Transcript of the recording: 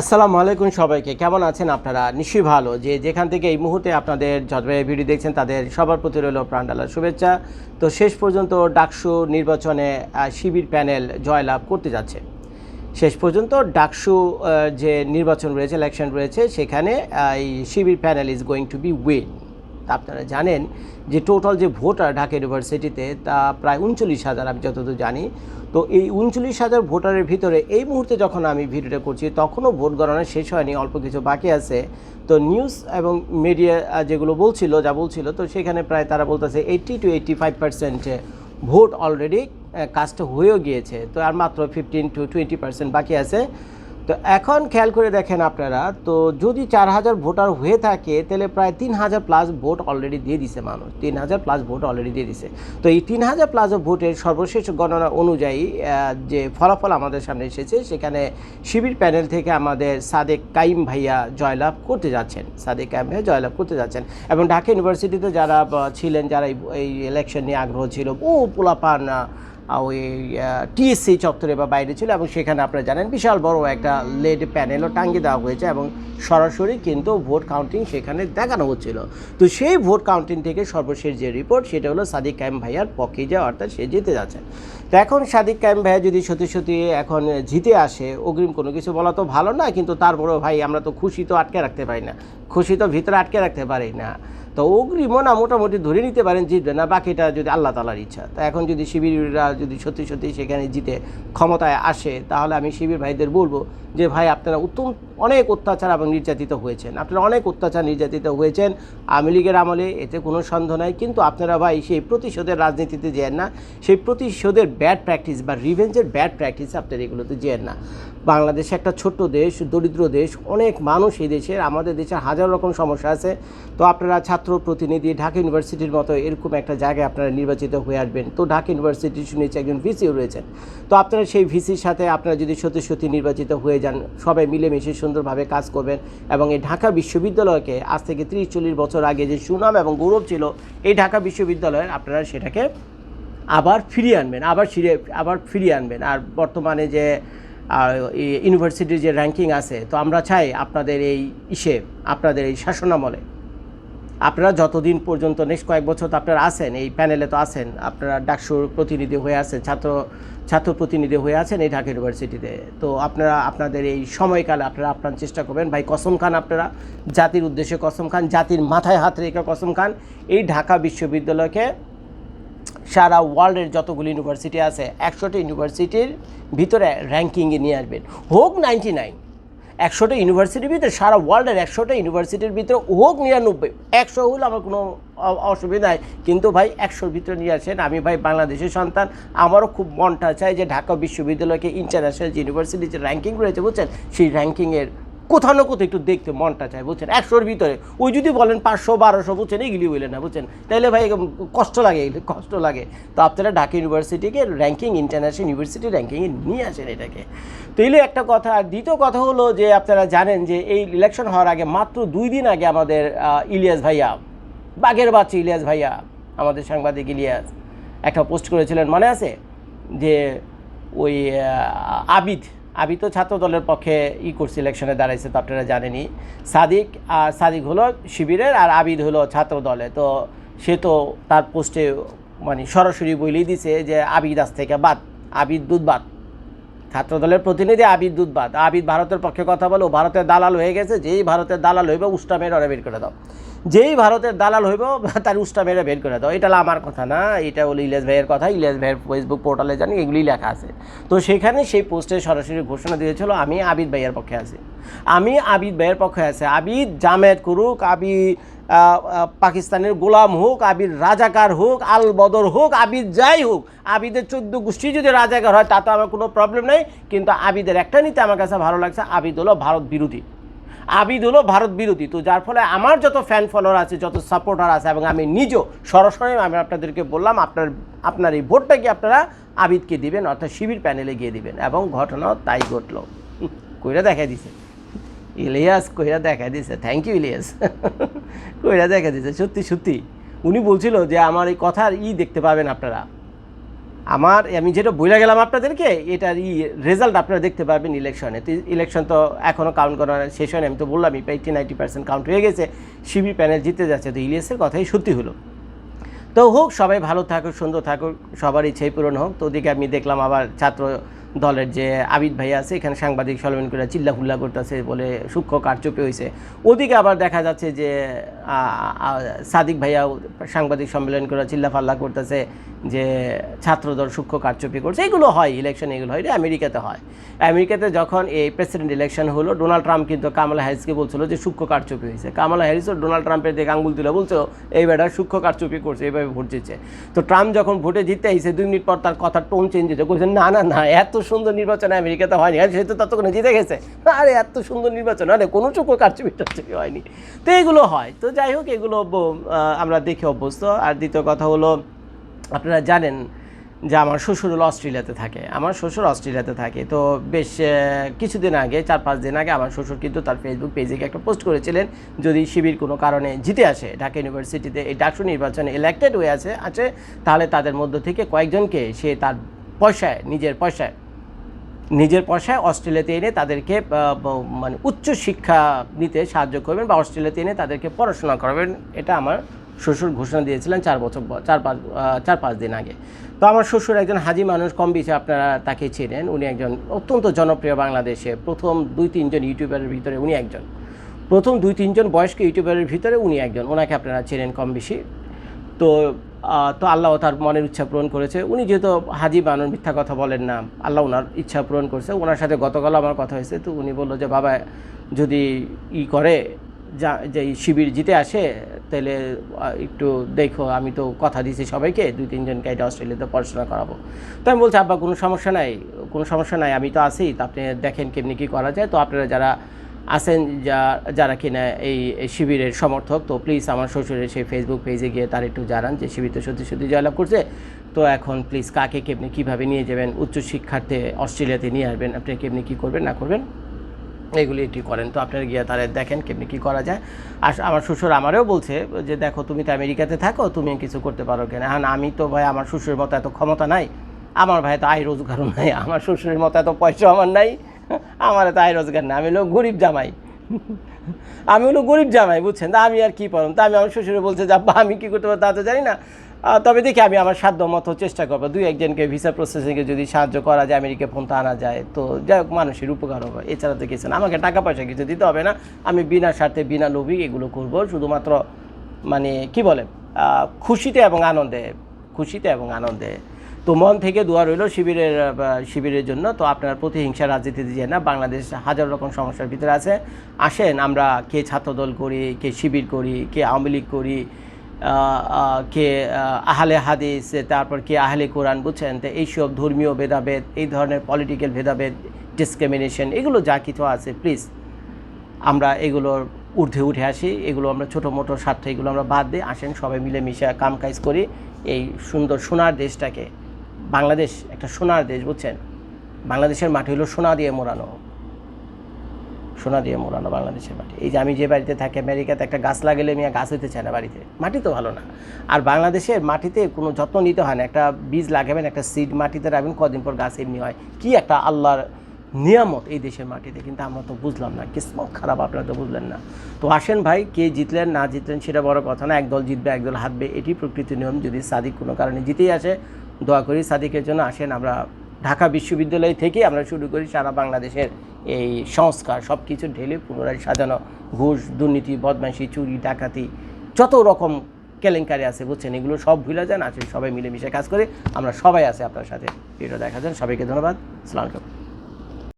আসসালামু আলাইকুম সবাইকে। কেমন আছেন আপনারা? নিশ্চয়ই ভালো। যে যেখান থেকে এই মুহূর্তে আপনাদের জজবাই ভিডিও দেখছেন, তাদের সবার প্রতি রইল প্রাণডালার শুভেচ্ছা। তো শেষ পর্যন্ত ডাকসু নির্বাচনে শিবির প্যানেল জয়লাভ করতে যাচ্ছে। শেষ পর্যন্ত ডাকসু যে নির্বাচন রয়েছে ইলেকশন রয়েছে, সেখানে এই Shibir panel is going to be win আপনারা জানেন যে টোটাল যে ভোটার ঢাকা ইউনিভার্সিটিতে তা প্রায় উনচল্লিশ হাজার, আমি যতদূর জানি। তো এই উনচল্লিশ হাজার ভোটারের ভিতরে এই মুহূর্তে যখন আমি ভিডিওটা করছি, তখনও ভোট গণনা শেষ হয়নি, অল্প কিছু বাকি আছে। তো নিউজ এবং মিডিয়া যেগুলো বলছিল, যা বলছিল, তো সেখানে প্রায় তারা বলতেছে eighty two eighty five percent vote already কাজটা হয়েও গিয়েছে। তো আর মাত্র ফিফটিন টু টোয়েন্টি পার্সেন্ট বাকি আছে। তো এখন খেয়াল করে দেখেন আপনারা, তো যদি চার হাজার ভোটার হয়ে থাকে, তাহলে প্রায় তিন হাজার প্লাস ভোট অলরেডি দিয়ে দিছে মানুষ, তিন হাজার প্লাস ভোট অলরেডি দিয়ে দিছে। তো এই তিন হাজার প্লাস ভোটের সর্বশেষ গণনা অনুযায়ী যে ফলাফল আমাদের সামনে এসেছে, সেখানে শিবির প্যানেল থেকে আমাদের সাদেক কাইম ভাইয়া জয়লাভ করতে যাচ্ছেন, সাদেক কাইম ভাইয়া জয়লাভ করতে যাচ্ছেন। এবং ঢাকা ইউনিভার্সিটিতে যারা ছিলেন, যারা এই- ইলেকশন নিয়ে আগ্রহ ছিল, ও পোলাপান ওই টিএসসি চত্বরে বা বাইরে ছিল এবং সেখানে আপনারা জানেন বিশাল বড় একটা লেড প্যানেলও টাঙ্গিয়ে দেওয়া হয়েছে এবং সরাসরি কিন্তু ভোট কাউন্টিং সেখানে দেখানো হচ্ছিল। তো সেই ভোট কাউন্টিং থেকে সর্বশেষ যে রিপোর্ট সেটা হলো সাদিক কায়েম ভাইয়ার পক্ষে যাওয়া অর্থাৎ সে জিতে যাচ্ছে। তো এখন সাদিক কায়েম ভাইয়া যদি সত্যি সত্যি এখন জিতে আসে, অগ্রিম কোনো কিছু বলা তো ভালো না, কিন্তু তারপরেও ভাই আমরা তো খুশি তো আটকে রাখতে পারি না। খুশি তো ভিতরে আটকে রাখতে পারি না। তো অগ্রিমও না মোটামুটি ধরে নিতে পারেন জিতবে না, বাকিটা যদি আল্লাহ তালার ইচ্ছা। তা এখন যদি শিবিররা যদি সত্যি সত্যি সেখানে জিতে ক্ষমতায় আসে, তাহলে আমি শিবির ভাইদের বলব যে, ভাই, আপনারা উত্তম, অনেক অত্যাচার এবং নির্যাতিত হয়েছেন। আপনারা অনেক অত্যাচার নির্যাতিত হয়েছেন আওয়ামী লীগের আমলে, এতে কোনো সন্দেহ নাই। কিন্তু আপনারা ভাই, সেই প্রতিশোধের রাজনীতিতে যেন না। সেই প্রতিশোধের ব্যাড প্র্যাকটিস বা রিভেঞ্জের ব্যাড প্র্যাকটিস আপনারা এগুলোতে যেন না। বাংলাদেশ একটা ছোট্ট দেশ, দরিদ্র দেশ, অনেক মানুষ এই দেশের, আমাদের দেশে হাজার রকম সমস্যা আছে। তো আপনারা ছাত্র প্রতিনিধি ঢাকা ইউনিভার্সিটির মতো এরকম একটা জায়গায় আপনারা নির্বাচিত হয়ে আসবেন। তো ঢাকা ইউনিভার্সিটি শুনেছি একজন ভিসিও রয়েছেন। তো আপনারা সেই ভিসির সাথে আপনারা যদি সত্যি সত্যি নির্বাচিত হয়ে যান, সবাই মিলেমিশে সুন্দরভাবে কাজ করবেন এবং এই ঢাকা বিশ্ববিদ্যালয়কে আজ থেকে তিরিশ চল্লিশ বছর আগে যে সুনাম এবং গৌরব ছিল, এই ঢাকা বিশ্ববিদ্যালয়ের আপনারা সেটাকে আবার ফিরিয়ে আনবেন, আবার ফিরে, আবার ফিরিয়ে আনবেন। আর বর্তমানে যে ইউনিভার্সিটির যে র্যাঙ্কিং আছে, তো আমরা চাই আপনাদের এই ইসে, আপনাদের এই শাসনামলে। আপনারা যতদিন পর্যন্ত নেক্সট কয়েক বছর তো আপনারা আছেন, এই প্যানেলে তো আছেন, আপনারা ডাকসুর প্রতিনিধি হয়ে আছেন, ছাত্র ছাত্র প্রতিনিধি হয়ে আছেন এই ঢাকা ইউনিভার্সিটিতে তো আপনারা, আপনাদের এই সময়কালে আপনারা আপনার চেষ্টা করবেন। ভাই কসম খান আপনারা, জাতির উদ্দেশ্যে কসম খান, জাতির মাথায় হাত রেখে কসম খান। এই ঢাকা বিশ্ববিদ্যালয়কে সারা ওয়ার্ল্ডের যতগুলি ইউনিভার্সিটি আছে, একশোটা ইউনিভার্সিটির ভিতরে র্যাঙ্কিংয়ে নিয়ে আসবেন। হোক নাইনটি নাইন একশোটা ইউনিভার্সিটির ভিতরে, সারা ওয়ার্ল্ডের একশোটা ইউনিভার্সিটির ভিতরে হোক নিরানব্বই, একশো হলে আমার কোনো অসুবিধা নাই। কিন্তু ভাই, একশোর ভিতরে নিয়ে আসেন। আমি ভাই বাংলাদেশের সন্তান। আমারও খুব মনটা চাই যে ঢাকা বিশ্ববিদ্যালয়কে ইন্টারন্যাশনাল যে ইউনিভার্সিটির যে র্যাঙ্কিং রয়েছে, বুঝছেন? সেই র্যাঙ্কিংয়ের কোথাও না কোথাও একটু দেখতে মনটা চায়, বুঝছেন? একশোর ভিতরে। ওই যদি বলেন পাঁচশো, বারোশো, বুঝছেন? এগুলি বলে না, বুঝছেন? তাহলে ভাই কষ্ট লাগে, এগুলি কষ্ট লাগে। তো আপনারা ঢাকা ইউনিভার্সিটিকে র্যাঙ্কিং ইন্টারন্যাশনাল ইউনিভার্সিটি র্যাঙ্কিংয়ে নিয়ে আসেন এটাকে। তো এলে একটা কথা, আর দ্বিতীয় কথা হলো যে আপনারা জানেন যে এই ইলেকশন হওয়ার আগে মাত্র দুই দিন আগে আমাদের ইলিয়াস ভাইয়া, বাঘের বাচ্চা ইলিয়াস ভাইয়া, আমাদের সাংবাদিক ইলিয়াস, একটা পোস্ট করেছিলেন, মনে আছে? যে ওই আবিদ আবিদ তো ছাত্র দলের পক্ষে ই করছি ইলেকশনে দাঁড়াইছে তো আপনারা জানেনই। সাদিক আর সাদিক হলো শিবিরের আর আবিদ হলো ছাত্র দলে তো সে তো তার পোস্টে মানে সরাসরি বলেই দিছে যে আবিদ আজ থেকে বাদ, আবিদ দুধ বাদ ছাত্র দলের প্রতিনিধি আবিদ দুধবাদ। আবিদ ভারতের পক্ষে কথা বলো ভারতের দালাল হয়ে গেছে, যেই ভারতের দালাল হইবে উষ্টা মেরে ওরা বের করে দাও। যেই ভারতের দালাল হইব, তার উষ্টা মেরে বের করে দাও। এটা আমার কথা না, এটা হলো ইলিয়াস ভাইয়ের কথা। ইলিয়াস ভাইয়ের ফেসবুক পোর্টালে জানি এগুলি লেখা আছে। তো সেখানে সেই পোস্টে সরাসরি ঘোষণা দিয়েছিল, আমি আবিদ ভাইয়ের পক্ষে আছি। আমি আবিদ ভাইয়ের পক্ষে আছি। আবিদ জামেদ করুক, আবি পাকিস্তানের গোলাম হোক, আবির রাজাকার হোক, আল বদর হোক, আবিদ যাই হোক, আবিদের চোদ্দ গোষ্ঠী যদি রাজাকার হয়, তাতে আমার কোনো প্রবলেম নেই। কিন্তু আবিদের একটা নিতে আমার কাছে ভালো লাগছে, আবিদ হলো ভারত বিরোধী। আবিদ হলো ভারত বিরোধী। তো যার ফলে আমার যত ফ্যান ফলোয়ার আছে, যত সাপোর্টার আছে, এবং আমি নিজেও সরাসরি আমি আপনাদেরকে বললাম, আপনার আপনার এই ভোটটাকে আপনারা আবিদকে দিবেন? অর্থাৎ শিবির প্যানেলে গিয়ে দিবেন। এবং ঘটনাও তাই ঘটলো। কইরা দেখা দিছে। ইলিয়াস কইরা দেখা দিছে। Thank you Ilias. কইরা দেখা দিছে। সত্যি সত্যি। উনি বলছিল যে, আমার এই কথার ই দেখতে পাবেন আপনারা। আমার, আমি যেটা বলে গেলাম আপনাদেরকে, এটার ই রেজাল্ট আপনারা দেখতে পাবেন ইলেকশনে তো ইলেকশন তো এখনও কাউন্ট করা শেষ হয়নি। আমি তো বললাম এইটি নাইনটি পার্সেন্ট কাউন্ট হয়ে গেছে। শিবি প্যানেল জিতে যাচ্ছে। তো ইলিয়াসের কথাই সত্যি হলো। তো হোক, সবাই ভালো থাকুক, সুন্দর থাকুক, সবার ইচ্ছাই পূরণ হোক। তো ওদিকে আমি দেখলাম আবার ছাত্র দলের যে আবিদ ভাই আছে, এখানে সাংবাদিক সম্মেলন করে চিল্লা হুল্লা করতেছে বলে সূক্ষ্ম কারচুপি হয়েছে ওদিকে আবার দেখা যাচ্ছে যে সাদিক ভাইয়া সাংবাদিক সম্মেলন করে চিল্লা ফাল্লা করতেছে যে, ছাত্রদল সূক্ষ্ম কারচুপি করছে। এগুলো হয় ইলেকশন এগুলো হয় আমেরিকাতে হয়। আমেরিকাতে যখন এই প্রেসিডেন্ট ইলেকশন হলো, ডোনাল্ড ট্রাম্প কিন্তু কামালা হ্যারিসকে বলছিল যে সূক্ষ্ম কারচুপি হয়েছে কামালা হ্যারিসও ডোনাল্ড ট্রাম্পের দিকে আঙ্গুল তুলে বলছো এই বেটার সূক্ষ্ম কারচুপি করছে, এইভাবে ভোট দিচ্ছে। তো ট্রাম্প যখন ভোটে জিততে আইসে দুই মিনিট পর তার কথার টোন চেঞ্জ হয়েছে বলছে, না না না, এত সুন্দর নির্বাচন আমেরিকাতে হয়নি। আর সে তো ততক্ষণে জিতে গেছে। আরে এত সুন্দর নির্বাচন। আরে কোনো চুক্য কারচুপি টারচুপি হয়নি। তো এগুলো হয়। তো যাই হোক, এগুলো আমরা দেখে অভ্যস্ত। আর দ্বিতীয় কথা হলো, আপনারা জানেন যে আমার শ্বশুর হলো অস্ট্রেলিয়াতে থাকে। আমার শ্বশুর অস্ট্রেলিয়াতে থাকে। তো বেশ কিছুদিন আগে চার পাঁচ দিন আগে আমার শ্বশুর কিন্তু তার ফেসবুক পেজে একটা পোস্ট করেছিলেন, যদি শিবির কোনো কারণে জিতে আসে, ঢাকা ইউনিভার্সিটিতে এই ডাকসু নির্বাচনে ইলেক্টেড হয়ে আছে আছে, তাহলে তাদের মধ্য থেকে কয়েকজনকে সে তার পয়সায়, নিজের পয়সায় নিজের পয়সায় অস্ট্রেলিয়াতে এনে তাদেরকে মানে উচ্চ শিক্ষা নিতে সাহায্য করবেন বা অস্ট্রেলিয়াতে এনে তাদেরকে পড়াশোনা করাবেন। এটা আমার শ্বশুর ঘোষণা দিয়েছিলেন চার বছর চার পাঁচ চার পাঁচ দিন আগে। তো আমার শ্বশুর একজন হাজি মানুষ, কম বেশি আপনারা তাকে চেনেন। উনি একজন অত্যন্ত জনপ্রিয় বাংলাদেশে। প্রথম দুই তিনজন ইউটিউবারের ভিতরে উনি একজন। প্রথম দুই তিনজন বয়স্ক ইউটিউবারের ভিতরে উনি একজন। ওনাকে আপনারা চেনেন কম বেশি। তো তো আল্লাহ তার মনের ইচ্ছা পূরণ করেছে। উনি যেহেতু হাজি বানুর মিথ্যা কথা বলেন না, আল্লাহ ওনার ইচ্ছা পূরণ করছে। ওনার সাথে গতকাল আমার কথা হয়েছে। তো উনি বলল যে, বাবা, যদি ই করে, যা, যে শিবির জিতে আসে, তাহলে একটু দেখো, আমি তো কথা দিয়েছি সবাইকে, দুই তিনজনকে এটা অস্ট্রেলিয়াতে পড়াশোনা করাবো। তো আমি বলছি, আব্বা, কোনো সমস্যা নাই, কোনো সমস্যা নাই, আমি তো আছি, তো আপনি দেখেন কেমনি কী করা যায়। তো আপনারা যারা আছেন যা, যারা কিনা এই শিবিরের সমর্থক, তো প্লিজ আমার শ্বশুরের সেই ফেসবুক পেজে গিয়ে তার একটু জানান যে শিবির তো সত্যি সত্যি জয়লাভ করছে। তো এখন প্লিজ কাকে কেমনি কীভাবে নিয়ে যাবেন? উচ্চশিক্ষার্থে অস্ট্রেলিয়াতে নিয়ে আসবেন, আপনি কেমনি কী করবেন, না করবেন? এগুলি একটু করেন। তো আপনারা গিয়ে তারা দেখেন কেমনি কী করা যায়। আর আমার শ্বশুর আমারও বলছে যে, দেখো, তুমি তো আমেরিকাতে থাকো, তুমি কিছু করতে পারো কেন? হ্যাঁ আমি তো ভাই, আমার শ্বশুরের মতো এত ক্ষমতা নাই। আমার ভাই তো আয় রোজগারও নাই, আমার শ্বশুরের মতো এত পয়সা আমার নাই। আমার আয় রোজগার না আমি হলো গরিব জামাই। আমি হলো গরিব জামাই, বুঝছেন? তা আমি আর কী পারলাম তা আমি আমার শ্বশুরে বলছে যে আমি কী করতে পারব তা তো জানি না। তবে দেখি আমি আমার সাধ্য মতো চেষ্টা করব। দুই একজনকে ভিসা প্রসেসিংয়ে যদি সাহায্য করা যায় আমেরিকা ফোন আনা যায়। তো যাই হোক, মানুষের উপকার হবে, এছাড়া তো কিছু না। আমাকে টাকা পয়সা কিছু দিতে হবে না। আমি বিনা স্বার্থে, বিনা লোভী এগুলো করব। শুধুমাত্র মানে কি বলে? খুশিতে এবং আনন্দে, খুশিতে এবং আনন্দে। তো মন থেকে দোয়া রইল শিবিরের শিবিরের জন্য। তো আপনার প্রতিহিংসা রাজনীতিতে যে না, বাংলাদেশ হাজার রকম সমস্যার ভিতরে আছে। আসেন, আমরা কে ছাত্রদল করি, কে শিবির করি, কে আওয়ামী লীগ করি কে আহলে হাদিস, তারপর কে আহলে কোরআন, বুঝছেন? তো এইসব ধর্মীয় ভেদাভেদ, এই ধরনের পলিটিক্যাল ভেদাভেদ ডিসক্রিমিনেশন এগুলো যা কিছু আছে প্লিজ আমরা এগুলোর ঊর্ধ্বে উঠে আসি। এগুলো আমরা ছোটো মোটো স্বার্থ, এগুলো আমরা বাদ দিই। আসেন, সবাই মিলে মিশে কাম কাজ করি। এই সুন্দর সোনার দেশটাকে বাংলাদেশ একটা সোনার দেশ, বুঝছেন? বাংলাদেশের মাটি হলো সোনা দিয়ে মোড়ানো। সোনা দিয়ে মোড়ানো বাংলাদেশের মাটি। এই যে আমি যে বাড়িতে থাকি, আমেরিকাতে একটা গাছ লাগালে মিয়া গাছ হইতে চায় না বাড়িতে। মাটি তো ভালো না। আর বাংলাদেশের মাটিতে কোনো যত্ন নিতে হয় না। একটা বীজ লাগাবেন, একটা সিড মাটিতে রাখবেন, কদিন পর গাছ এমনি হয়। কি একটা আল্লাহর নিয়ামত এই দেশের মাটিতে, কিন্তু আমরা তো বুঝলাম না। কিসমত খারাপ, আপনারা তো বুঝলেন না। তো আসেন ভাই, কে জিতলেন, না জিতলেন, সেটা বড় কথা না। একদল জিতবে, একদল হাতবে এটি প্রকৃতির নিয়ম। যদি সাদিক কোনো কারণে জিতেই আসে দোয়া করি, সাদিকের জন্য আসেন। আমরা ঢাকা বিশ্ববিদ্যালয় থেকে আমরা শুরু করি সারা বাংলাদেশের এই সংস্কার সব কিছু ঢেলে পুনরায় সাজানো ঘুষ, দুর্নীতি, বদমাইশি, চুরি, ডাকাতি, যত রকম কেলেঙ্কারি আছে বুঝছেন, এগুলো সব ভুলে যান, আসেন সবাই মিলেমিশে কাজ করে, আমরা সবাই আছে আপনার সাথে। ভিডিও দেখা যান সবাইকে ধন্যবাদ। সালাম আলাইকুম।